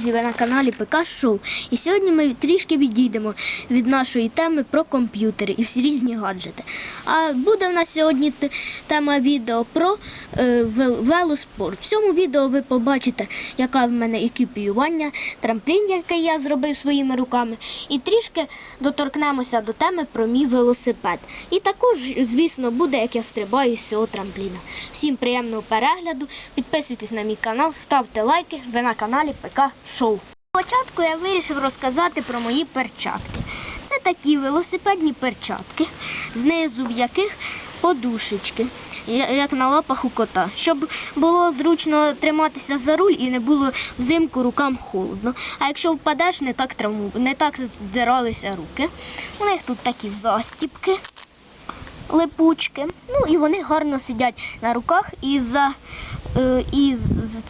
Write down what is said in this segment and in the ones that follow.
друзі, ви на каналі ПК Шоу. І сьогодні ми трішки відійдемо від нашої теми про комп'ютери і всі різні гаджети. А буде в нас сьогодні тема відео про е, велоспорт. В цьому відео ви побачите, яка в мене екіпіювання, трамплін, який я зробив своїми руками, і трішки доторкнемося до теми про мій велосипед. І також, звісно, буде, як я стрибаю з цього трампліна. Всім приємного перегляду. Підписуйтесь на мій канал, ставте лайки. Ви на каналі ПК Шоу. Спочатку я вирішив розказати про мої перчатки. Це такі велосипедні перчатки, знизу в яких подушечки, як на лапах у кота, щоб було зручно триматися за руль і не було взимку рукам холодно. А якщо впадеш, не так травму, не так здиралися руки. У них тут такі застіпки липучки. Ну і вони гарно сидять на руках і за е, і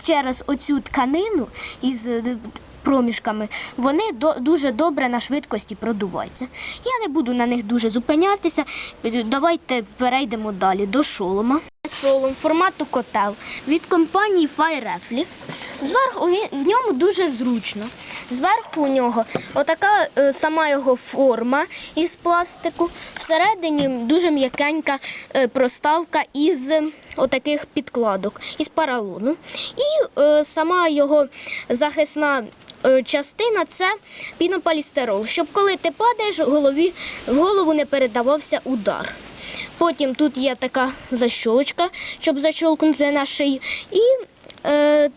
через оцю тканину із е, проміжками вони дуже добре на швидкості продуваються. Я не буду на них дуже зупинятися. Е, Давайте перейдемо далі до шолома. Шолом формату котел від компанії Firefly. Зверху в ньому дуже зручно. Зверху у нього отака е, сама його форма із пластику. Всередині дуже м'якенька е, проставка із отаких підкладок, із поролону. І е, сама його захисна частина це пінополістирол, щоб коли ти падаєш, голові, в голову не передавався удар. Потім тут є така защолочка, щоб защолкнути на шиї. І е,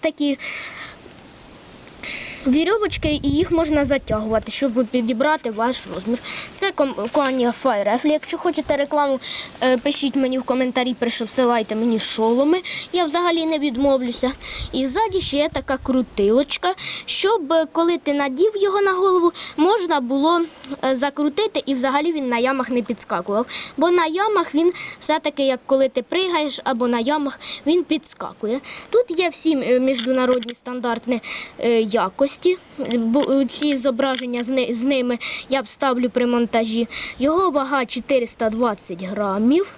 такі вірьовочки, і їх можна затягувати, щоб підібрати ваш розмір. Це ком- компанія Firefly. Якщо хочете рекламу, е, пишіть мені в коментарі, присилайте мені шоломи. Я взагалі не відмовлюся. І ззаді ще є така крутилочка, щоб е, коли ти надів його на голову, можна було е, закрутити і взагалі він на ямах не підскакував. Бо на ямах він все-таки, як коли ти пригаєш або на ямах, він підскакує. Тут є всі міжнародні стандартні е, якості. Е, Ці зображення з, ними я вставлю при монтажі. Його вага 420 грамів.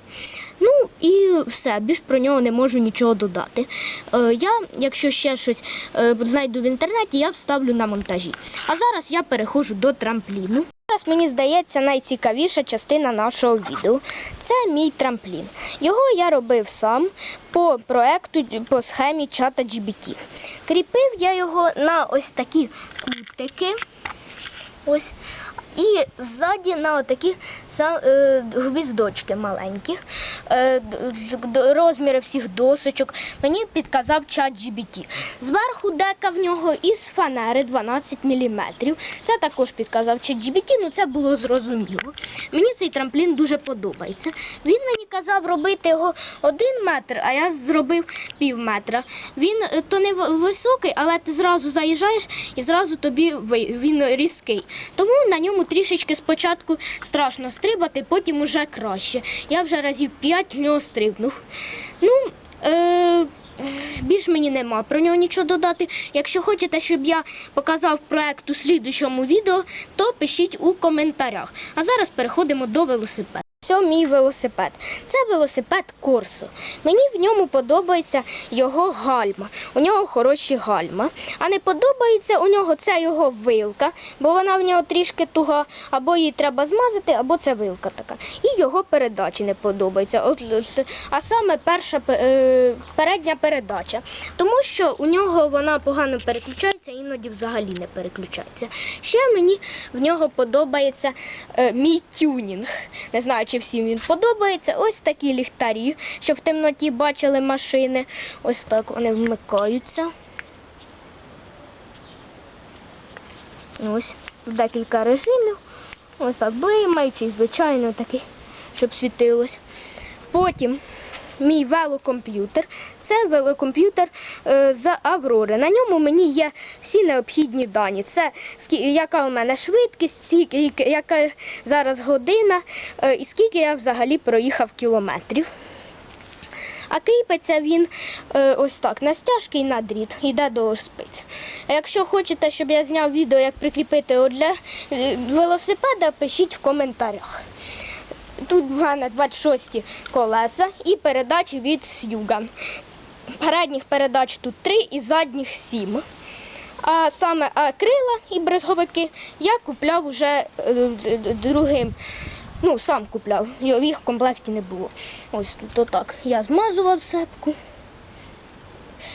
Ну і все, більш про нього не можу нічого додати. Е, я, якщо ще щось е, знайду в інтернеті, я вставлю на монтажі. А зараз я переходжу до трампліну. Зараз мені здається найцікавіша частина нашого відео. Це мій трамплін. Його я робив сам по проекту по схемі чата GBT. Кріпив я його на ось такі кутики. Ось. І ззаді на отакі е, гвіздочки маленькі. Е, розміри всіх досочок мені підказав чат GBT. Зверху дека в нього із фанери 12 мм. Це також підказав чат GBT, ну це було зрозуміло. Мені цей трамплін дуже подобається. Він казав робити його один метр, а я зробив пів метра. Він е, то не високий, але ти зразу заїжджаєш і зразу тобі він різкий. Тому на ньому трішечки спочатку страшно стрибати, потім уже краще. Я вже разів п'ять нього стрибнув. Ну, е- більш мені нема про нього нічого додати. Якщо хочете, щоб я показав проект у слідущому відео, то пишіть у коментарях. А зараз переходимо до велосипеда. Це мій велосипед. Це велосипед Корсо. Мені в ньому подобається його гальма. У нього хороші гальма. А не подобається у нього це його вилка, бо вона в нього трішки туга, або її треба змазати, або це вилка така. І його передачі не подобаються. От, а саме перша е, передня передача. Тому що у нього вона погано переключається, іноді взагалі не переключається. Ще мені в нього подобається е, мій тюнінг. Не знаю, чи всім він подобається. Ось такі ліхтарі, щоб в темноті бачили машини. Ось так вони вмикаються. Ось декілька режимів. Ось так блимаючий, звичайно, такий, щоб світилось. Потім мій велокомп'ютер. Це велокомп'ютер е, за Аврори. На ньому мені є всі необхідні дані. Це яка у мене швидкість, скільки, яка зараз година е, і скільки я взагалі проїхав кілометрів. А кріпиться він е, ось так, на стяжки і на дріт, йде до спиць. А якщо хочете, щоб я зняв відео, як прикріпити для велосипеда, пишіть в коментарях. Тут в мене 26 колеса і передачі від сюга. Передніх передач тут 3 і задніх 7. А саме крила і брезговики я купляв уже е, другим. Ну, сам купляв, їх в комплекті не було. Ось тут отак. Я змазував сепку.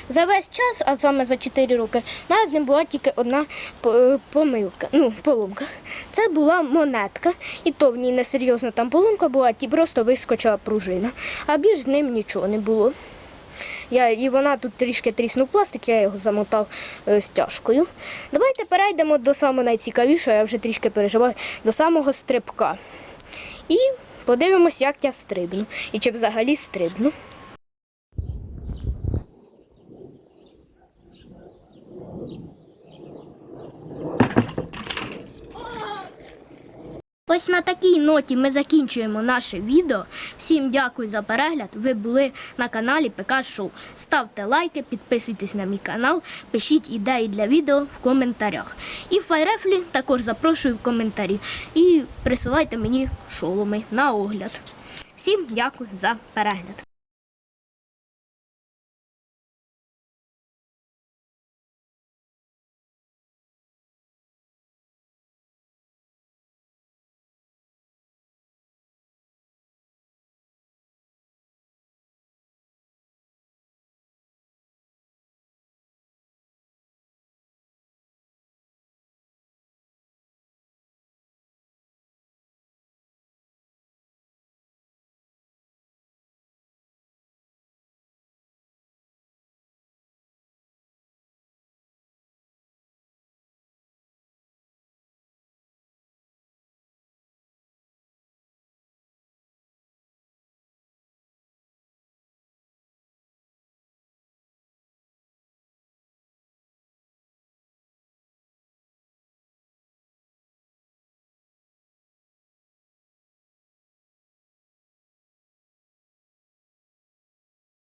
За весь час, а саме за 4 роки, в з ним була тільки одна помилка, ну, поломка. Це була монетка, і то в ній несерйозна там поломка була, ті просто вискочила пружина. А більш з ним нічого не було. Я, і вона тут трішки тріснув пластик, я його замотав е, стяжкою. Давайте перейдемо до самого найцікавішого, я вже трішки переживаю, до самого стрибка. І подивимось, як я стрибну. І чи взагалі стрибну. Ось на такій ноті ми закінчуємо наше відео. Всім дякую за перегляд. Ви були на каналі ПК Шоу. Ставте лайки, підписуйтесь на мій канал, пишіть ідеї для відео в коментарях. І Файрефлі також запрошую в коментарі. І присилайте мені шоломи на огляд. Всім дякую за перегляд.